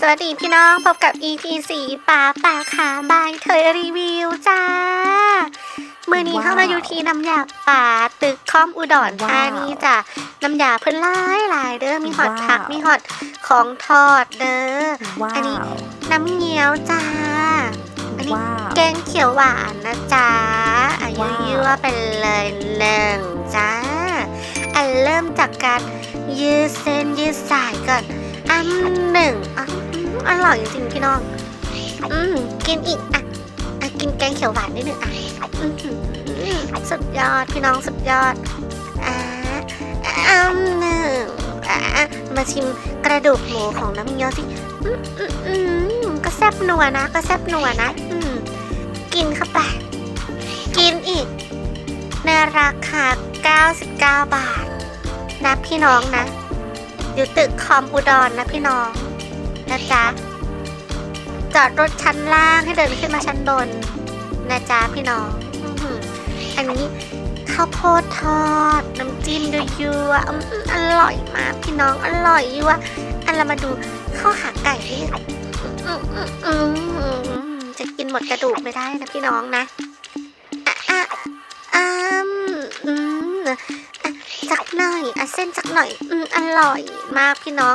สวัสดีพี่น้องพบกับ EP สีป่าป่าขาบายเธอรีวิวจ้า มือนี้เข้ามาอยู่ที่น้ำยาป่าตึกคอมอุดรธานีจ้ะน้ำยาเพิ่นหลายหลายเด้อมีหอดผักว้าวมีหอดของทอดเด้อว้าอันนี้วน้ำเงี้ยวจ้า อันนี้ว้าวแกงเขียวหวานนะจ๊ะอายุว้าวยั่วๆไปเลยหนึ่งจ้าอันเริ่มจากการยืดเส้นยืดสายก่อนอันหนึ่งอะ อร่อยจริงๆพี่น้อง อืมกินอีกอะอะกินแกงเขียวหวานนิดหนึ่งอะอื้อหือสุดยอดพี่น้องสุดยอดอ่าอันหนึ่งอะมาชิมกระดูกหมูของน้ำเงี้ยวสิอืมอืมอืมก็แซ่บนัวนะ ก็แซ่บนัวนะ อืมกินเข้าไป กินอีก ในราคา 99 บาท นะพี่น้องนะ อยู่ตึกคอมอุดรนนะพี่น้อง นะจ๊ะ จอดรถชั้นล่างให้เดินขึ้นมาชั้นบนนะจ๊ะพี่น้องอันนี้ข้าวโพดทอด น้ำจิ้มดูยัวๆออร่อยมากพี่น้องอร่อยยัวอันเรามาดูข้าวขาไก่นี่จะกินหมดกระดูกไม่ได้นะพี่น้องนะอะอะอืมสักหน่อยอะเส้นสักหน่อย อืมอร่อยมากพี่น้อง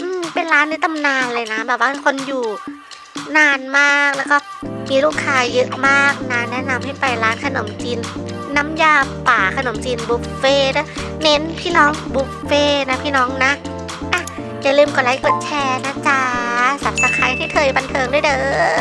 อืมเป็นร้านในตำนานเลยนะ แบบว่าคนอยู่ นานมากแล้วก็มีลูกค้าเยอะมากนาแนะนำให้ไปร้านขนมจีนน้ำยาป่าขนมจีนบุฟเฟ่ต์นะเน้นพี่น้องบุฟเฟ่ต์นะพี่น้องนะอะอย่าลืมกดไลค์กดแชร์นะจ๊ะสับสไครต์ให้เธอบันเทิงด้วยเด้อ